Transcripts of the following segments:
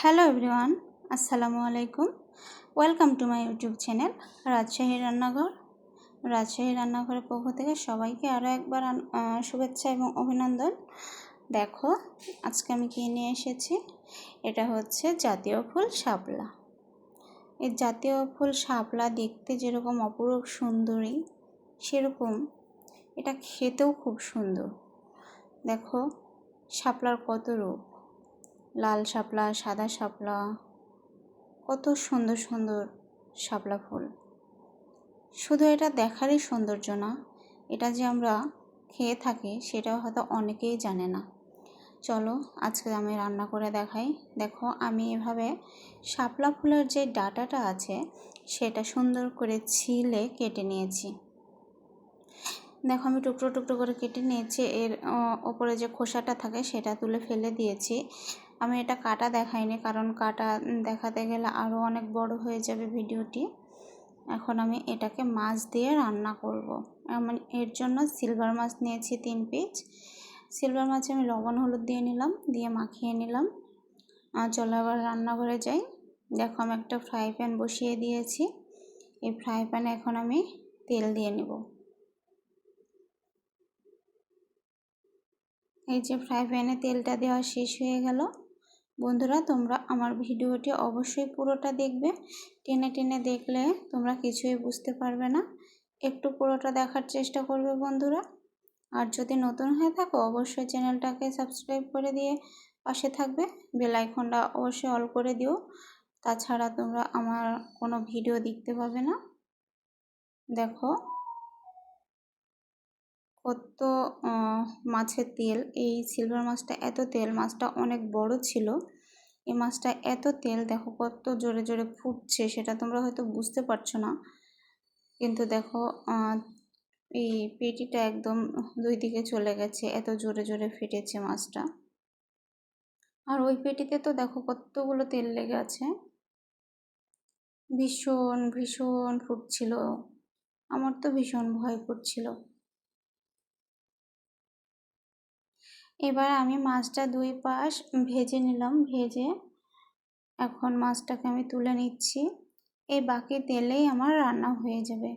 Hello everyone আসসালামু আলাইকুম welcome to my YouTube channel Rajshahi Rannaghor Rajshahi রান্নাঘরের পক্ষ থেকে সবাইকে আরও একবার শুভেচ্ছা এবং অভিনন্দন। দেখো, আজকে আমি কী নিয়ে এসেছি? এটা হচ্ছে জাতীয় ফুল শাপলা। এই জাতীয় ফুল শাপলা দেখতে যেরকম অপরূপ সুন্দরী, সেরকম এটা খেতেও খুব সুন্দর। দেখো, শাপলার কত রূপ। লাল শাপলা, সাদা শাপলা, কত সুন্দর সুন্দর শাপলা ফুল। শুধু এটা দেখারই সৌন্দর্য না, এটা যে আমরা খেয়ে থাকি সেটাও হয়তো অনেকেই জানে না। চলো, আজকে আমি রান্না করে দেখাই। দেখো, আমি এভাবে শাপলা ফুলের যে ডাটাটা আছে, সেটা সুন্দর করে ছিলে কেটে নিয়েছি। দেখো, আমি টুকরো টুকরো করে কেটে নিয়েছি। এর ওপরে যে খোসাটা থাকে, সেটা তুলে ফেলে দিয়েছি। আমি এটা কাটা দেখাইনি, কারণ কাটা দেখাতে গেলে আরও অনেক বড় হয়ে যাবে ভিডিওটি। এখন আমি এটাকে মাছ দিয়ে রান্না করব। আমি এর জন্য সিলভার মাছ নিয়েছি তিন পিস। সিলভার মাছে আমি লবণ, হলুদ দিয়ে নিলাম, দিয়ে মাখিয়ে নিলাম। চলো আবার রান্নাঘরে যাই। দেখো আমি একটা ফ্রাই প্যান বসিয়ে দিয়েছি। এই ফ্রাই প্যানে এখন আমি তেল দিয়ে নেব। এই যে ফ্রাই প্যানে তেলটা দেওয়া শেষ হয়ে গেল। বন্ধুরা, তোমরা আমার ভিডিওটি অবশ্যই পুরোটা দেখবে। টেনে টেনে দেখলে তোমরা কিছুই বুঝতে পারবে না। একটু পুরোটা দেখার চেষ্টা করবে বন্ধুরা। আর যদি নতুন হয়ে থাকো, অবশ্যই চ্যানেলটাকে সাবস্ক্রাইব করে দিয়ে পাশে থাকবে। বেল আইকনটা অবশ্যই অল করে দিও। তাছাড়া তোমরা আমার কোনো ভিডিও দেখতে পাবে না। দেখো কত মাছের তেল? এই সিলভার মাছটা এত তেল, মাছটা অনেক বড় ছিল। এই মাছটা এত তেল, দেখো কত জোরে জোরে ফুটছে, সেটা তোমরা হয়তো বুঝতে পারছ না। কিন্তু দেখো এই পেটিটা একদম দুই দিকে চলে গেছে, এত জোরে জোরে ফেটেছে মাছটা। আর ওই পেটিতে তো দেখো কতগুলো তেল লেগে আছে। ভীষণ ভীষণ ফুটছিল। আমার তো ভীষণ ভয় করছিল। এবার আমি মাছটা দুই পাশ ভেজে নিলাম, ভেজে এখন মাছটাকে আমি তুলে নিচ্ছি। এই বাকি তেলেই আমার রান্না হয়ে যাবে।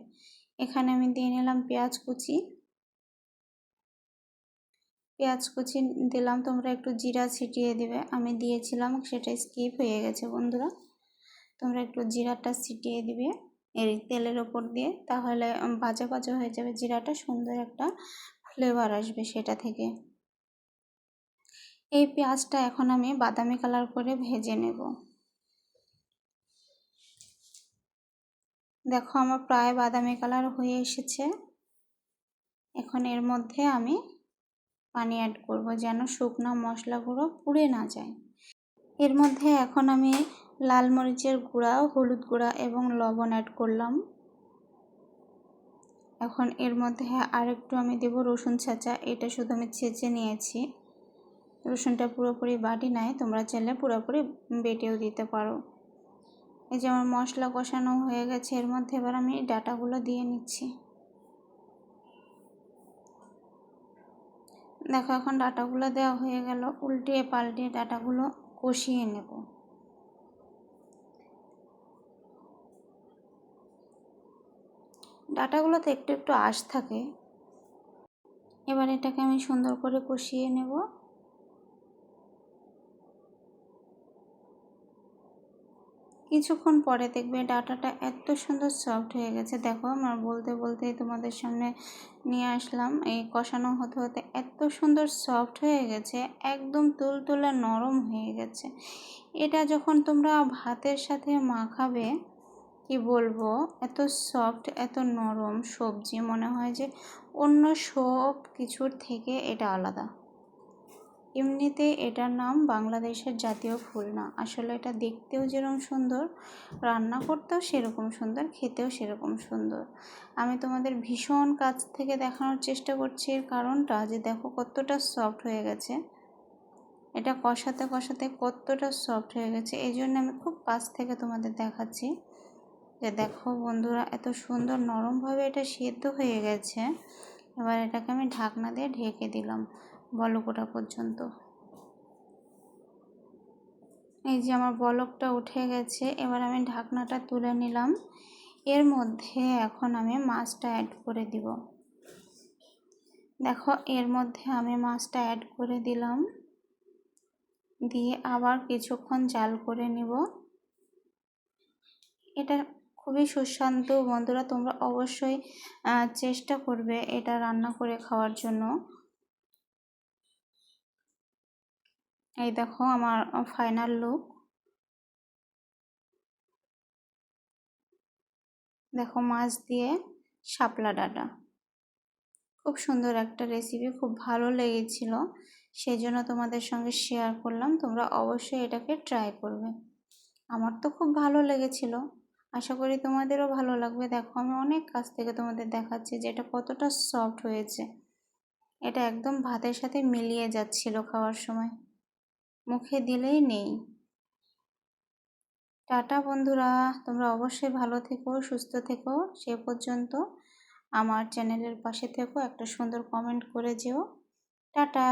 এখানে আমি দিয়ে নিলাম পেঁয়াজ কুচি। পেঁয়াজ কুচি দিলাম, তোমরা একটু জিরা ছিটিয়ে দেবে। আমি দিয়েছিলাম, সেটা স্কিপ হয়ে গেছে বন্ধুরা। তোমরা একটু জিরাটা ছিটিয়ে দিবে এর তেলের ওপর দিয়ে, তাহলে ভাজা ভাজা হয়ে যাবে জিরাটা, সুন্দর একটা ফ্লেভার আসবে সেটা থেকে। এই পেঁয়াজটা এখন আমি বাদামি কালার করে ভেজে নেব। দেখো আমার প্রায় বাদামি কালার হয়ে এসেছে। এখন এর মধ্যে আমি পানি অ্যাড করব যেন শুকনো মশলাগুলো পুড়ে না যায়। এর মধ্যে এখন আমি লাল মরিচের গুঁড়া, হলুদ গুঁড়া এবং লবণ অ্যাড করলাম। এখন এর মধ্যে আরেকটু আমি দেব রসুন ছাঁচা, এটা শুধু আমি ছেঁচে নিয়েছি। রসুনটা পুরোপুরি বাটি নাই, তোমরা চাইলে পুরোপুরি বেটেও দিতে পারো। এই যে আমার মশলা কষানো হয়ে গেছে, এর মধ্যে এবার আমি ডাটাগুলো দিয়ে নিচ্ছি। দেখো, এখন ডাটাগুলো দেওয়া হয়ে গেল উল্টিয়ে পাল্টিয়ে ডাটাগুলো কষিয়ে নেব। ডাটাগুলোতে একটু একটু আশ থাকে, এবার এটাকে আমি সুন্দর করে কষিয়ে নেব। কিছুক্ষণ পরে দেখবে ডাটাটা এত সুন্দর সফট হয়ে গেছে। দেখো, আমার বলতে বলতেই তোমাদের সামনে নিয়ে আসলাম। এই কষানো হতে হতে এত সুন্দর সফট হয়ে গেছে, একদম তুলতুলে নরম হয়ে গেছে। এটা যখন তোমরা ভাতের সাথে মাখাবে, কি বলব, এত সফট, এত নরম সবজি, মনে হয় যে অন্য সব কিছুর থেকে এটা আলাদা। এমনিতে এটার নাম বাংলাদেশের জাতীয় ফুল না। আসলে এটা দেখতেও যেরকম সুন্দর, রান্না করতেও সেরকম সুন্দর, খেতেও সেরকম সুন্দর। আমি তোমাদের ভীষণ কাছ থেকে দেখানোর চেষ্টা করছি। এর কারণটা যে দেখো কতটা সফট হয়ে গেছে। এটা কষাতে কষাতে কতটা সফট হয়ে গেছে। এই জন্য আমি খুব কাছ থেকে তোমাদের দেখাচ্ছি যে দেখো বন্ধুরা এত সুন্দর নরমভাবে এটা সেদ্ধ হয়ে গেছে। এবার এটাকে আমি ঢাকনা দিয়ে ঢেকে দিলাম। বলকোটা পর্যন্ত। এই যে আমার বলকটা উঠে গেছে, এবার আমি ঢাকনাটা তুলে নিলাম। এর মধ্যে এখন আমি মাছটা অ্যাড করে দিব। দেখো, এর মধ্যে আমি মাছটা অ্যাড করে দিলাম। দিয়ে আবার কিছুক্ষণ জাল করে নিব। এটা খুবই সুস্বাদু। বন্ধুরা, তোমরা অবশ্যই চেষ্টা করবে এটা রান্না করে খাওয়ার জন্য। এই দেখো আমার ফাইনাল লুক দেখো মাছ দিয়ে শাপলা ডাটা। খুব সুন্দর একটা রেসিপি খুব ভালো লেগেছিল। সেই জন্য তোমাদের সঙ্গে শেয়ার করলাম, তোমরা অবশ্যই এটাকে ট্রাই করবে। আমার তো খুব ভালো লেগেছিল। আশা করি তোমাদেরও ভালো লাগবে। দেখো আমি অনেক কাছ থেকে তোমাদের দেখাচ্ছি যে এটা কতটা সফট হয়েছে। এটা একদম ভাতের সাথে মিলিয়ে যাচ্ছিল খাওয়ার সময়। মুখে দিলেই নেই। টাটা বন্ধুরা, তোমরা অবশ্যই ভালো থেকো, সুস্থ থেকো। সে পর্যন্ত আমার চ্যানেলের পাশে থেকো, একটা সুন্দর কমেন্ট করে যেও। টাটা!